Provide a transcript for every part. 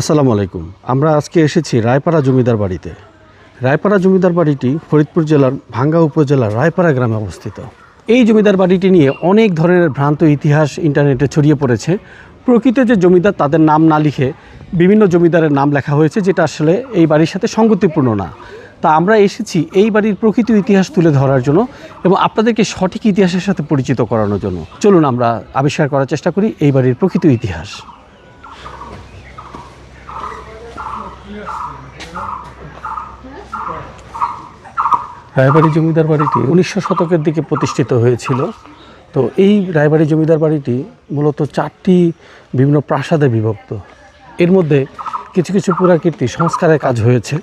আসসালামু আলাইকুম। আমরা আজকে এসেছি রায়পাড়া জমিদার বাড়িতে। রায়পাড়া জমিদার বাড়িটি ফরিদপুর জেলার ভাঙ্গা উপজেলার রায়পাড়া গ্রামে অবস্থিত। এই জমিদার বাড়িটি নিয়ে অনেক ধরনের ভ্রান্ত ইতিহাস ইন্টারনেটে ছড়িয়ে পড়েছে। প্রকৃত যে জমিদার, তাদের নাম না লিখে বিভিন্ন জমিদারের নাম লেখা হয়েছে, যেটা আসলে এই বাড়ির সাথে সঙ্গতিপূর্ণ না। তা আমরা এসেছি এই বাড়ির প্রকৃত ইতিহাস তুলে ধরার জন্য এবং আপনাদেরকে সঠিক ইতিহাসের সাথে পরিচিত করানোর জন্য। চলুন আমরা আবিষ্কার করার চেষ্টা করি এই বাড়ির প্রকৃত ইতিহাস। রায়বাড়ি জমিদার বাড়িটি উনিশশো শতকের দিকে প্রতিষ্ঠিত হয়েছিল। তো এই রায়বাড়ি জমিদার বাড়িটি মূলত চারটি বিভিন্ন প্রাসাদে বিভক্ত। এর মধ্যে কিছু কিছু পুরাকীর্তি সংস্কারের কাজ হয়েছে।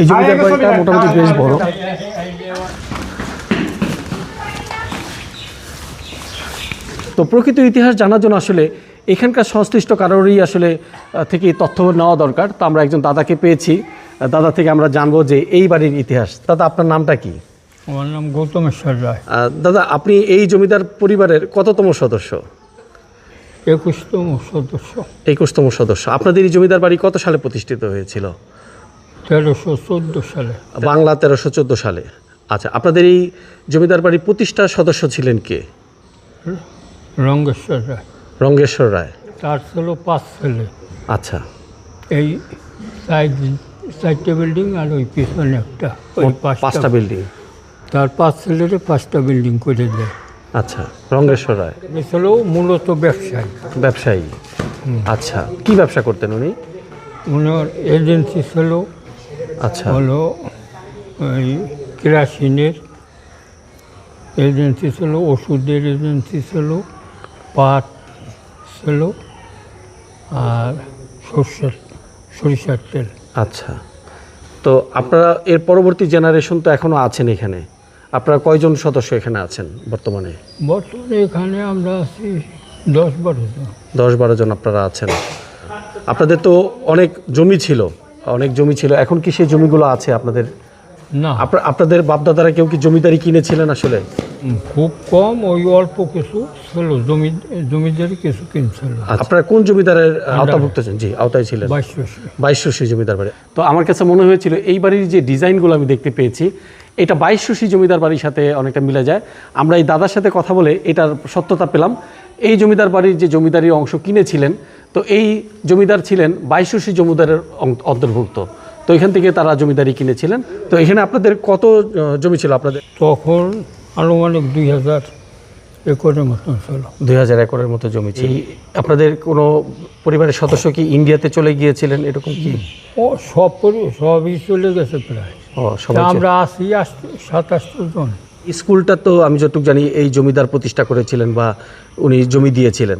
এই জমিদার বাড়িটা মোটামুটি বেশ বড়। তো প্রকৃত ইতিহাস জানার জন্য আসলে এখানকার সংশ্লিষ্ট কারোরই আসলে থেকে তথ্য নেওয়া দরকার। তো আমরা একজন দাদাকে পেয়েছি। দাদা থেকে আমরা জানব যে এই বাড়ির ইতিহাস। দাদা আপনার নামটা কি? আমার নাম গৌতমেশ্বর রায়। দাদা আপনি এই জমিদার পরিবারের কততম সদস্য? একুশতম সদস্য। একুশতম সদস্য। আপনাদের এই জমিদার বাড়ি কত সালে প্রতিষ্ঠিত হয়েছিল? তেরোশো চোদ্দ সালে। বাংলা তেরোশো চোদ্দ সালে। আচ্ছা আপনাদের এই জমিদার বাড়ির প্রতিষ্ঠা সদস্য ছিলেন কে? রঙ্গেশ্বর রায়। রঙ্গেশ্বর রায়? তার ছিল পাঁচ ছেলে। আচ্ছা। এই সাইড চারটে বিল্ডিং আর ওই পিছনে একটা ওই পাঁচটা। বিল্ডিং? তার পাঁচ ছেলেরে পাঁচটা বিল্ডিং করে দেয়। আচ্ছা রঙ্গেশ্বর রায়? ছিল মূলত ব্যবসায়ী। ব্যবসায়ী। আচ্ছা কি ব্যবসা করতেন উনি? ওনার এজেন্সি ছিল। আচ্ছা। হলো ওই কেরাসিনের এজেন্সি ছিল ওষুধের এজেন্সি ছিল পাট ছিল আর সর্ষের সরিষার তেল। আচ্ছা। তো আপনারা এর পরবর্তী জেনারেশন তো এখনও আছেন এখানে। আপনারা কয়জন সদস্য এখানে আছেন বর্তমানে? বর্তমানে এখানে আমরা আছি দশ বারো জন। দশ বারো জন আপনারা আছেন। আপনাদের তো অনেক জমি ছিল অনেক জমি ছিল। এখন কি সেই জমিগুলো আছে আপনাদের না। আপনা- আপনাদের বাপদাদারা কেউ কি জমিদারি কিনেছিলেন আসলে? খুব কম ওই অল্প কিছু ছিল জমি জমিদারি কিছু কিনছিল। আপনারা কোন জমিদারের আওতাভুক্ত ছিলেন? জি আওতায় ছিলেন। বাইশশো জমিদার বাড়ি। তো আমার কাছে মনে হয়েছিল এই বাড়ির যে ডিজাইনগুলো আমি দেখতে পেয়েছি এটা বাইশশী জমিদার বাড়ির সাথে অনেকটা মিলে যায়। আমরা এই দাদার সাথে কথা বলে এটার সত্যতা পেলাম। এই জমিদার বাড়ির যে জমিদারির অংশ কিনেছিলেন তো এই জমিদার ছিলেন বাইশশী জমিদারের অং- অন্তর্ভুক্ত। তো এখান থেকে তারা জমিদারি কিনেছিলেন। তো এখানে আপনাদের কত জমি ছিল আপনাদের? তখন আনুমানিক দুই হাজার একরের মতন ছিল। দুই হাজার একরের মতো জমি ছিল। আপনাদের কোনো পরিবারের সদস্য কি ইন্ডিয়াতে চলে গিয়েছিলেন এরকম কি? ও সব পরি- সবই চলে গেছে প্রায়। ও চলে- আমরা আছি সাতাশটো জন। স্কুলটা তো আমি যতটুকু জানি এই জমিদার প্রতিষ্ঠা করেছিলেন বা উনি জমি দিয়েছিলেন।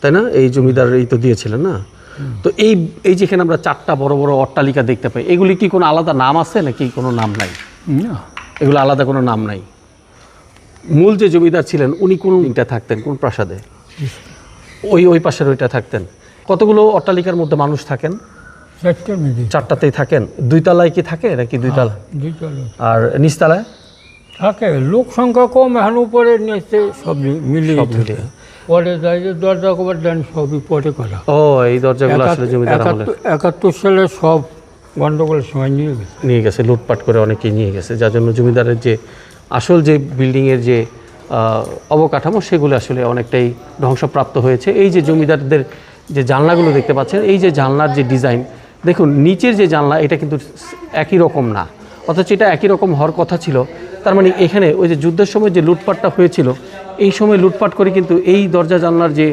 তাই না? এই জমিদার এই তো দিয়েছিলেন না? তো এই এই যেখানে আমরা চারটা বড় বড় অট্টালিকা দেখতে পাই এগুলি কি কোনো আলাদা নাম আছে নাকি কোনো নাম নাই? এগুলো আলাদা কোনো নাম নাই। মূল যে জমিদার ছিলেন উনি কোন ইটা থাকতেন? কোন প্রাসাদে? ওই ওই পাশের ওইটা থাকতেন। কতগুলো অট্টালিকার মধ্যে মানুষ থাকেন? চারটাতেই থাকেন। দুই তলায় কি থাকে নাকি দুই তলা আর নিচতলায়? থাকে। লোক সংখ্যা কম এখন উপরে নিচে সব। মিলিয়ে। পরে যায় যে দরজা কবার দেন সবই পরে করা। ও এই দরজাগুলো আসলে জমিদার আমলের একাত্তর- সালে সব গন্ডগোলের সময় নিয়ে গেছে। নিয়ে গেছে লুটপাট করে অনেকেই নিয়ে গেছে যার জন্য জমিদারের যে আসল যে বিল্ডিংয়ের যে অবকাঠামো সেগুলো আসলে অনেকটাই ধ্বংসপ্রাপ্ত হয়েছে। এই যে জমিদারদের যে জানলাগুলো দেখতে পাচ্ছেন এই যে জানলার যে ডিজাইন দেখুন নিচের যে জানলা এটা কিন্তু একই রকম না। অথচ এটা একই রকম হওয়ার কথা ছিল তার মানে এখানে ওই যে যুদ্ধের সময় যে লুটপাটটা হয়েছিল, এই সময় লুটপাট করে কিন্তু এই দরজা জানলার যে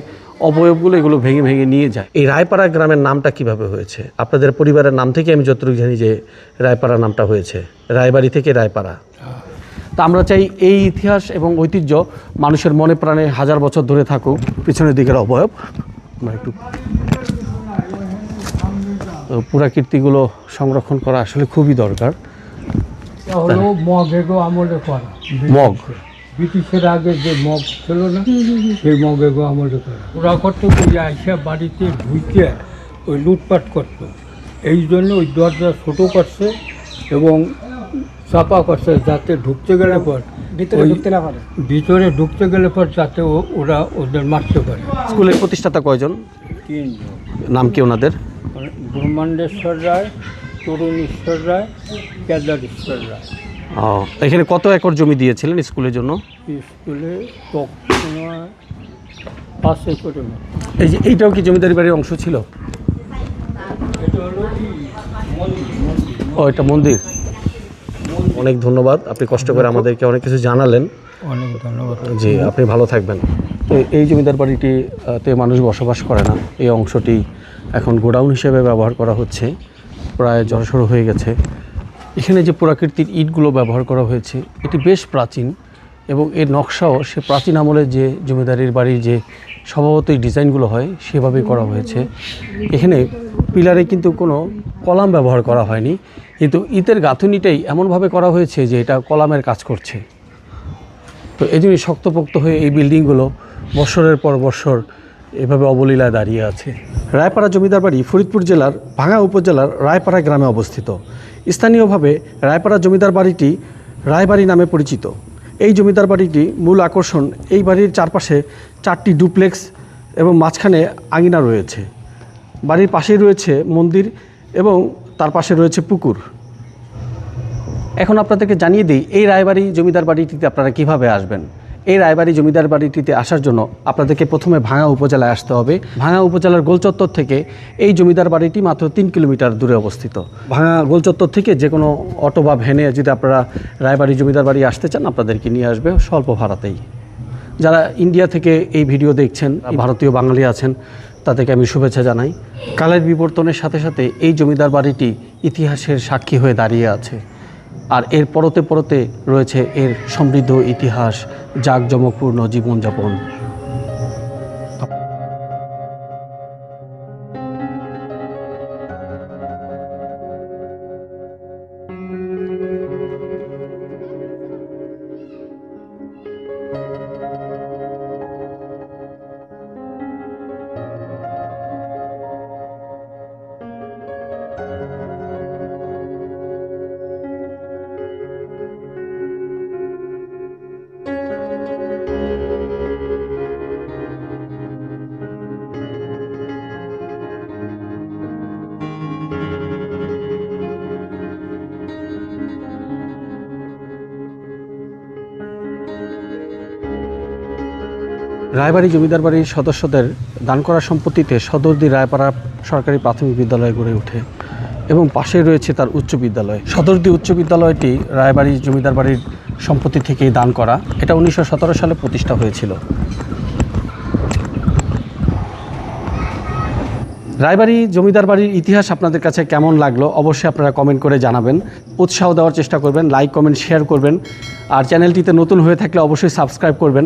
অবয়বগুলো, এগুলো ভেঙে ভেঙে নিয়ে যায়। এই রায়পাড়া গ্রামের নামটা কীভাবে হয়েছে? আপনাদের পরিবারের নাম থেকে আমি যতটুকু জানি যে রায়পাড়া নামটা হয়েছে। রায়বাড়ি থেকে রায়পাড়া। তা আমরা চাই এই ইতিহাস এবং ঐতিহ্য মানুষের মনে প্রাণে হাজার বছর ধরে থাকুক। পিছনের দিকের অবয়ব। আমরা একটু পুরাকীর্তিগুলো সংরক্ষণ করা আসলে খুবই দরকার। হলো মগ এগো আমলে করা। মগ? ব্রিটিশের আগে যে মগ ছিল না সেই মগ এগো আমলে করা। ওরা করতো আইসা বাড়িতে ঢুকে ওই লুটপাট করতো। এই জন্য ওই দরজা ছোটো করছে এবং চাপা করছে যাতে ঢুকতে গেলে পর ভিতরে ঢুকতে না পারে। ভিতরে ঢুকতে গেলে পর যাতে ও- ওরা ওদের মারতে পারে। স্কুলের প্রতিষ্ঠাতা কয়জন? তিনজন। নাম কি ওনাদের? ব্রহ্মাণ্ডেশ্বর রায় তরুণেশ্বর রায় রায় ও, এখানে কত একর জমি দিয়েছিলেন স্কুলের জন্য? স্কুলে তখন পাঁচ একরের মতো এই যে এইটাও কি জমিদারি বাড়ির অংশ ছিল? ও এটা মন্দির। অনেক ধন্যবাদ আপনি কষ্ট করে আমাদেরকে অনেক কিছু জানালেন। অনেক ধন্যবাদ। জি আপনি ভালো থাকবেন। তো এই জমিদার বাড়িটিতে মানুষ বসবাস করে না এই অংশটি এখন গোডাউন হিসেবে ব্যবহার করা হচ্ছে। প্রায় জড়সড় হয়ে গেছে। এখানে যে প্রাকৃতিক ইটগুলো ব্যবহার করা হয়েছে, এটি বেশ প্রাচীন এবং এর নকশাও সে প্রাচীন আমলে যে জমিদারির বাড়ির যে স্বভাবত ডিজাইনগুলো হয়, সেভাবেই করা হয়েছে। এখানে পিলারে কিন্তু কোনো কলাম ব্যবহার করা হয়নি, কিন্তু ইতের গাঁথুনিটাই এমনভাবে করা হয়েছে যে এটা কলামের কাজ করছে। তো এই জন্যই শক্তপোক্ত হয়ে এই বিল্ডিংগুলো বছরের পর বছর এভাবে অবলীলায় দাঁড়িয়ে আছে। রায়পাড়া জমিদার বাড়ি ফরিদপুর জেলার ভাঙা উপজেলার রায়পাড়া গ্রামে অবস্থিত। স্থানীয়ভাবে রায়পাড়া জমিদার বাড়িটি রায়বাড়ি নামে পরিচিত। এই জমিদার বাড়িটি মূল আকর্ষণ এই বাড়ির চারপাশে চারটি ডুপ্লেক্স এবং মাঝখানে আঙিনা রয়েছে। বাড়ির পাশেই রয়েছে মন্দির এবং তার পাশে রয়েছে পুকুর। এখন আপনাদেরকে জানিয়ে দিই, এই রায়বাড়ি জমিদার বাড়িটিতে আপনারা কীভাবে আসবেন? এই রায়বাড়ি জমিদার বাড়িটিতে আসার জন্য আপনাদেরকে প্রথমে ভাঙা উপজেলায় আসতে হবে। ভাঙা উপজেলার গোলচত্বর থেকে এই জমিদার বাড়িটি মাত্র তিন কিলোমিটার দূরে অবস্থিত। ভাঙা গোলচত্বর থেকে যে কোনো অটো বা ভ্যানে যদি আপনারা রায়বাড়ি জমিদার বাড়ি আসতে চান, আপনাদেরকে নিয়ে আসবে স্বল্প ভাড়াতেই। যারা ইন্ডিয়া থেকে এই ভিডিও দেখছেন ভারতীয় বাঙালি আছেন, তাদেরকে আমি শুভেচ্ছা জানাই। কালের বিবর্তনের সাথে সাথে এই জমিদার বাড়িটি ইতিহাসের সাক্ষী হয়ে দাঁড়িয়ে আছে। আর এর পরতে পরতে রয়েছে এর সমৃদ্ধ ইতিহাস জাঁকজমকপূর্ণ জীবনযাপন। রায়বাড়ি জমিদার বাড়ির সদস্যদের দান করা সম্পত্তিতে সদরদি রায়পাড়া সরকারি প্রাথমিক বিদ্যালয় গড়ে ওঠে এবং পাশে রয়েছে তার উচ্চ বিদ্যালয়। সদরদি উচ্চ বিদ্যালয়টি রায়বাড়ি জমিদার বাড়ির সম্পত্তি থেকেই দান করা। এটা উনিশশো সতেরো সালে প্রতিষ্ঠা হয়েছিল। রায়বাড়ি জমিদার বাড়ির ইতিহাস আপনাদের কাছে কেমন লাগল অবশ্যই আপনারা কমেন্ট করে জানাবেন। উৎসাহ দেওয়ার চেষ্টা করবেন লাইক কমেন্ট শেয়ার করবেন। আর চ্যানেলটিতে নতুন হয়ে থাকলে অবশ্যই সাবস্ক্রাইব করবেন।